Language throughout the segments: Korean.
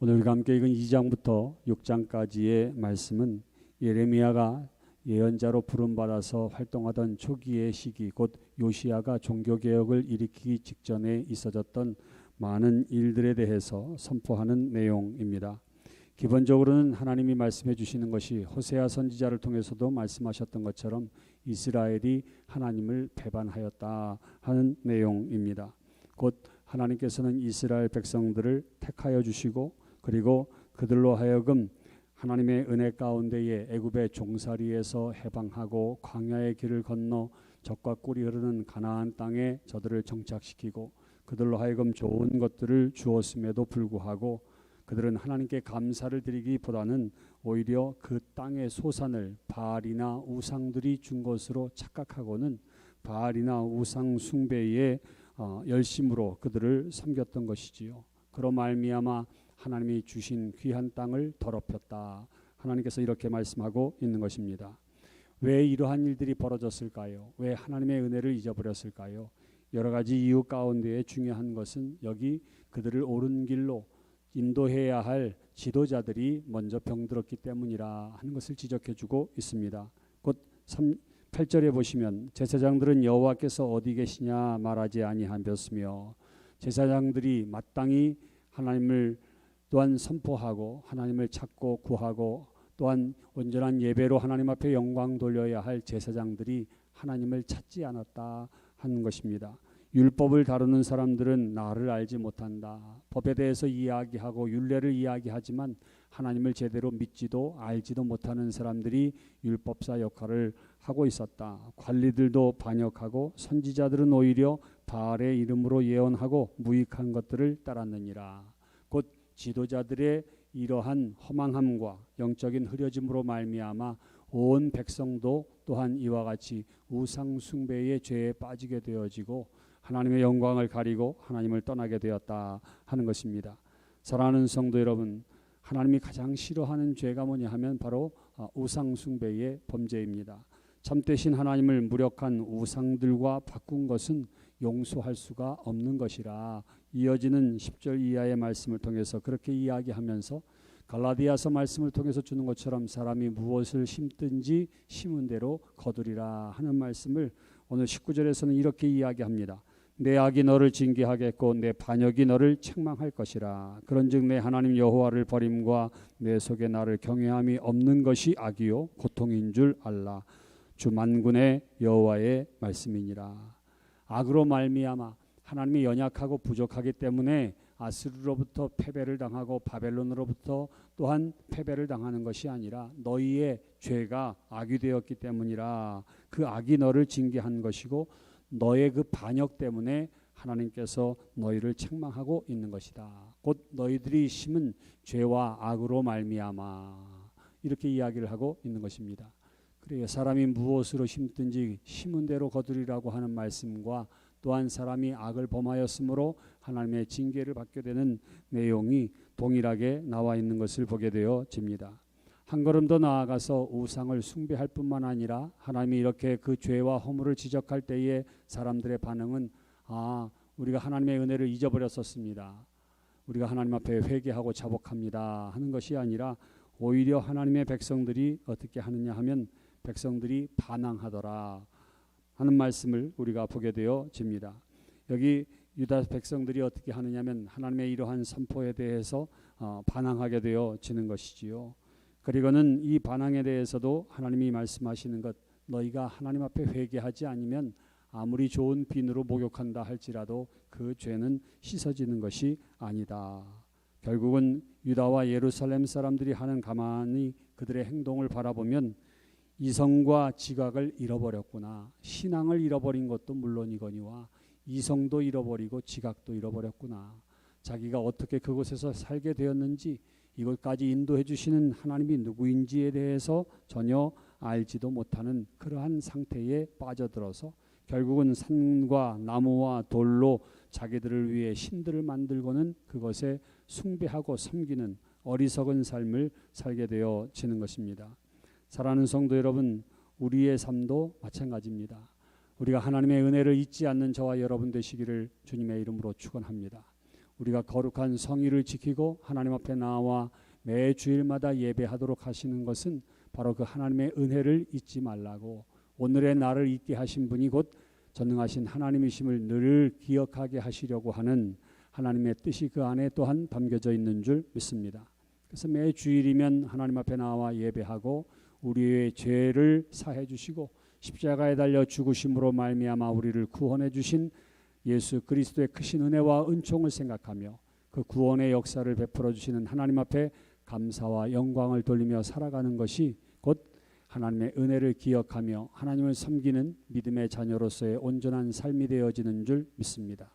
오늘 함께 읽은 2장부터 6장까지의 말씀은 예레미야가 예언자로 부름받아서 활동하던 초기의 시기 곧 요시야가 종교개혁을 일으키기 직전에 있어졌던 많은 일들에 대해서 선포하는 내용입니다. 기본적으로는 하나님이 말씀해 주시는 것이 호세아 선지자를 통해서도 말씀하셨던 것처럼 이스라엘이 하나님을 배반하였다 하는 내용입니다. 곧 하나님께서는 이스라엘 백성들을 택하여 주시고 그리고 그들로 하여금 하나님의 은혜 가운데에 애굽의 종살이에서 해방하고 광야의 길을 건너 적과 꿀이 흐르는 가나안 땅에 저들을 정착시키고 그들로 하여금 좋은 것들을 주었음에도 불구하고 그들은 하나님께 감사를 드리기보다는 오히려 그 땅의 소산을 바알이나 우상들이 준 것으로 착각하고는 바알이나 우상 숭배의 어, 열심으로 그들을 섬겼던 것이지요. 그로 말미암아 하나님이 주신 귀한 땅을 더럽혔다. 하나님께서 이렇게 말씀하고 있는 것입니다. 왜 이러한 일들이 벌어졌을까요? 왜 하나님의 은혜를 잊어버렸을까요? 여러 가지 이유 가운데 중요한 것은 여기 그들을 옳은 길로 인도해야 할 지도자들이 먼저 병들었기 때문이라 하는 것을 지적해 주고 있습니다. 곧 3, 8절에 보시면 제사장들은 여호와께서 어디 계시냐 말하지 아니하였으며 제사장들이 마땅히 하나님을 또한 선포하고 하나님을 찾고 구하고 또한 온전한 예배로 하나님 앞에 영광 돌려야 할 제사장들이 하나님을 찾지 않았다 하는 것입니다. 율법을 다루는 사람들은 나를 알지 못한다. 법에 대해서 이야기하고 율례를 이야기하지만 하나님을 제대로 믿지도 알지도 못하는 사람들이 율법사 역할을 하고 있었다. 관리들도 반역하고 선지자들은 오히려 바알의 이름으로 예언하고 무익한 것들을 따랐느니라. 곧 지도자들의 이러한 허망함과 영적인 흐려짐으로 말미암아 온 백성도 또한 이와 같이 우상 숭배의 죄에 빠지게 되어지고 하나님의 영광을 가리고 하나님을 떠나게 되었다 하는 것입니다. 사랑하는 성도 여러분, 하나님이 가장 싫어하는 죄가 뭐냐 하면 바로 아, 우상 숭배의 범죄입니다. 참되신 하나님을 무력한 우상들과 바꾼 것은 용서할 수가 없는 것이라 이어지는 10절 이하의 말씀을 통해서 그렇게 이야기하면서 갈라디아서 말씀을 통해서 주는 것처럼 사람이 무엇을 심든지 심은 대로 거두리라 하는 말씀을 오늘 19절에서는 이렇게 이야기합니다. 내 악이 너를 징계하겠고 내 반역이 너를 책망할 것이라. 그런즉 내 하나님 여호와를 버림과 내 속에 나를 경외함이 없는 것이 악이요 고통인 줄 알라. 주 만군의 여호와의 말씀이니라. 악으로 말미암아 하나님이 연약하고 부족하기 때문에 아스르로부터 패배를 당하고 바벨론으로부터 또한 패배를 당하는 것이 아니라 너희의 죄가 악이 되었기 때문이라 그 악이 너를 징계한 것이고 너의 그 반역 때문에 하나님께서 너희를 책망하고 있는 것이다. 곧 너희들이 심은 죄와 악으로 말미암아 이렇게 이야기를 하고 있는 것입니다. 그래요. 사람이 무엇으로 심든지 심은 대로 거두리라고 하는 말씀과 또한 사람이 악을 범하였으므로 하나님의 징계를 받게 되는 내용이 동일하게 나와 있는 것을 보게 되어집니다. 한 걸음 더 나아가서 우상을 숭배할 뿐만 아니라 하나님이 이렇게 그 죄와 허물을 지적할 때에 사람들의 반응은 아 우리가 하나님의 은혜를 잊어버렸었습니다. 우리가 하나님 앞에 회개하고 자복합니다 하는 것이 아니라 오히려 하나님의 백성들이 어떻게 하느냐 하면 백성들이 반항하더라 하는 말씀을 우리가 보게 되어집니다. 여기 유다 백성들이 어떻게 하느냐면 하나님의 이러한 선포에 대해서 어, 반항하게 되어지는 것이지요. 그리고는 이 반항에 대해서도 하나님이 말씀하시는 것 너희가 하나님 앞에 회개하지 않으면 아무리 좋은 비누로 목욕한다 할지라도 그 죄는 씻어지는 것이 아니다. 결국은 유다와 예루살렘 사람들이 하는 가만히 그들의 행동을 바라보면 이성과 지각을 잃어버렸구나. 신앙을 잃어버린 것도 물론이거니와 이성도 잃어버리고 지각도 잃어버렸구나. 자기가 어떻게 그곳에서 살게 되었는지 이것까지 인도해 주시는 하나님이 누구인지에 대해서 전혀 알지도 못하는 그러한 상태에 빠져들어서 결국은 산과 나무와 돌로 자기들을 위해 신들을 만들고는 그것에 숭배하고 섬기는 어리석은 삶을 살게 되어지는 것입니다. 사랑하는 성도 여러분, 우리의 삶도 마찬가지입니다. 우리가 하나님의 은혜를 잊지 않는 저와 여러분 되시기를 주님의 이름으로 축원합니다. 우리가 거룩한 성의를 지키고 하나님 앞에 나와 매 주일마다 예배하도록 하시는 것은 바로 그 하나님의 은혜를 잊지 말라고 오늘의 나를 잊게 하신 분이 곧 전능하신 하나님이심을 늘 기억하게 하시려고 하는 하나님의 뜻이 그 안에 또한 담겨져 있는 줄 믿습니다. 그래서 매 주일이면 하나님 앞에 나와 예배하고 우리의 죄를 사해 주시고 십자가에 달려 죽으심으로 말미암아 우리를 구원해 주신 예수 그리스도의 크신 은혜와 은총을 생각하며 그 구원의 역사를 베풀어 주시는 하나님 앞에 감사와 영광을 돌리며 살아가는 것이 곧 하나님의 은혜를 기억하며 하나님을 섬기는 믿음의 자녀로서의 온전한 삶이 되어지는 줄 믿습니다.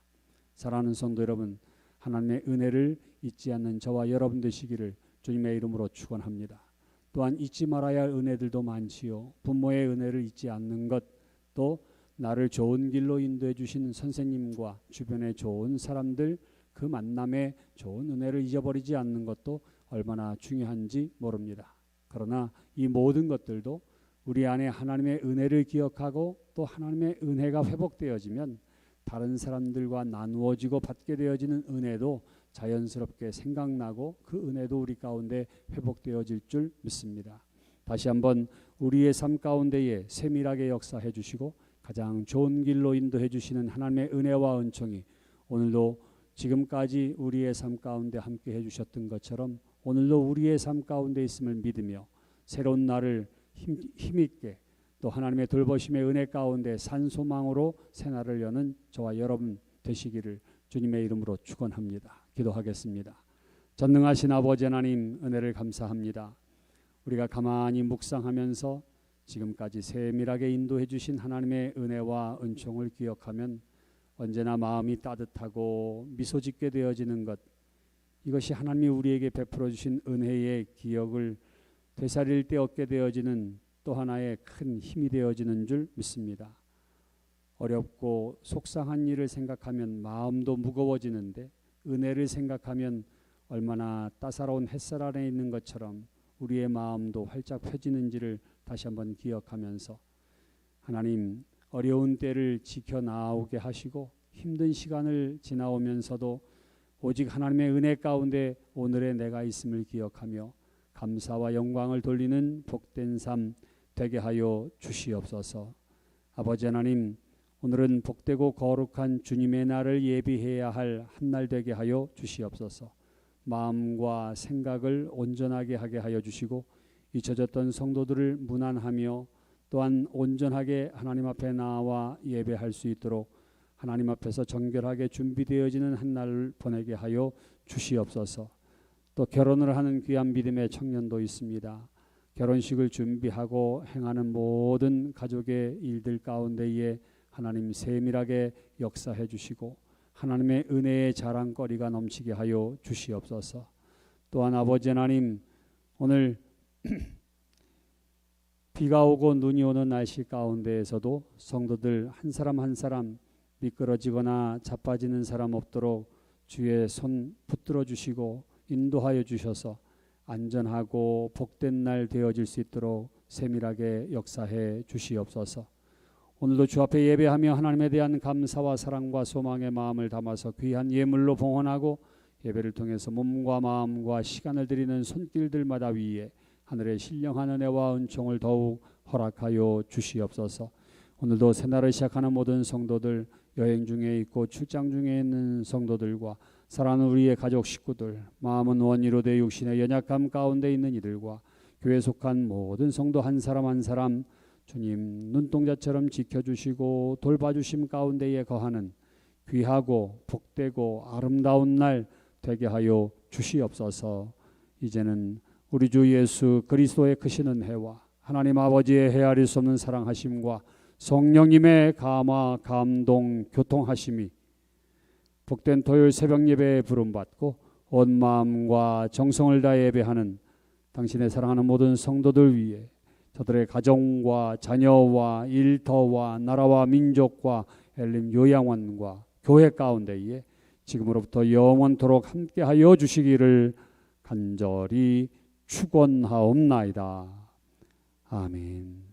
사랑하는 성도 여러분, 하나님의 은혜를 잊지 않는 저와 여러분 되시기를 주님의 이름으로 축원합니다. 또한 잊지 말아야 할 은혜들도 많지요. 부모의 은혜를 잊지 않는 것, 또 나를 좋은 길로 인도해 주신 선생님과 주변의 좋은 사람들 그 만남에 좋은 은혜를 잊어버리지 않는 것도 얼마나 중요한지 모릅니다. 그러나 이 모든 것들도 우리 안에 하나님의 은혜를 기억하고 또 하나님의 은혜가 회복되어지면 다른 사람들과 나누어지고 받게 되어지는 은혜도 자연스럽게 생각나고 그 은혜도 우리 가운데 회복되어질 줄 믿습니다. 다시 한번 우리의 삶 가운데에 세밀하게 역사해 주시고 가장 좋은 길로 인도해 주시는 하나님의 은혜와 은총이 오늘도 지금까지 우리의 삶 가운데 함께 해 주셨던 것처럼 오늘도 우리의 삶 가운데 있음을 믿으며 새로운 날을 힘, 힘있게 또 하나님의 돌보심의 은혜 가운데 산소망으로 새날을 여는 저와 여러분 되시기를 주님의 이름으로 축원합니다. 기도하겠습니다. 전능하신 아버지 하나님 은혜를 감사합니다. 우리가 가만히 묵상하면서 지금까지 세밀하게 인도해 주신 하나님의 은혜와 은총을 기억하면 언제나 마음이 따뜻하고 미소 짓게 되어지는 것 이것이 하나님이 우리에게 베풀어 주신 은혜의 기억을 되살릴 때 얻게 되어지는 또 하나의 큰 힘이 되어지는 줄 믿습니다. 어렵고 속상한 일을 생각하면 마음도 무거워지는데 은혜를 생각하면 얼마나 따사로운 햇살 아래 있는 것처럼 우리의 마음도 활짝 펴지는지를 다시 한번 기억하면서 하나님 어려운 때를 지켜 나오게 하시고 힘든 시간을 지나오면서도 오직 하나님의 은혜 가운데 오늘의 내가 있음을 기억하며 감사와 영광을 돌리는 복된 삶 되게 하여 주시옵소서. 아버지 하나님 오늘은 복되고 거룩한 주님의 날을 예비해야 할 한 날 되게 하여 주시옵소서. 마음과 생각을 온전하게 하게 하여 주시고 잊혀졌던 성도들을 문안하며 또한 온전하게 하나님 앞에 나와 예배할 수 있도록 하나님 앞에서 정결하게 준비되어지는 한 날을 보내게 하여 주시옵소서. 또 결혼을 하는 귀한 믿음의 청년도 있습니다. 결혼식을 준비하고 행하는 모든 가족의 일들 가운데에 하나님 세밀하게 역사해 주시고 하나님의 은혜의 자랑거리가 넘치게 하여 주시옵소서. 또한 아버지 하나님 오늘 비가 오고 눈이 오는 날씨 가운데에서도 성도들 한 사람 한 사람 미끄러지거나 자빠지는 사람 없도록 주의 손 붙들어 주시고 인도하여 주셔서 안전하고 복된 날 되어질 수 있도록 세밀하게 역사해 주시옵소서. 오늘도 주 앞에 예배하며 하나님에 대한 감사와 사랑과 소망의 마음을 담아서 귀한 예물로 봉헌하고 예배를 통해서 몸과 마음과 시간을 드리는 손길들마다 위에 하늘의 신령한 은혜와 은총을 더욱 허락하여 주시옵소서. 오늘도 새날을 시작하는 모든 성도들 여행 중에 있고 출장 중에 있는 성도들과 사랑하는 우리의 가족 식구들, 마음은 원이로 돼 육신의 연약함 가운데 있는 이들과 교회 속한 모든 성도 한 사람 한 사람 주님 눈동자처럼 지켜주시고 돌봐주심 가운데에 거하는 귀하고 복되고 아름다운 날 되게 하여 주시옵소서. 이제는 우리 주 예수 그리스도의 크신 은혜와 하나님 아버지의 헤아릴 수 없는 사랑하심과 성령님의 감화 감동 교통하심이 복된 토요일 새벽 예배에 부름받고 온 마음과 정성을 다해 예배하는 당신의 사랑하는 모든 성도들 위해 저들의 가정과 자녀와 일터와 나라와 민족과 엘림 요양원과 교회 가운데에 지금으로부터 영원토록 함께하여 주시기를 간절히 축원하옵나이다. 아멘.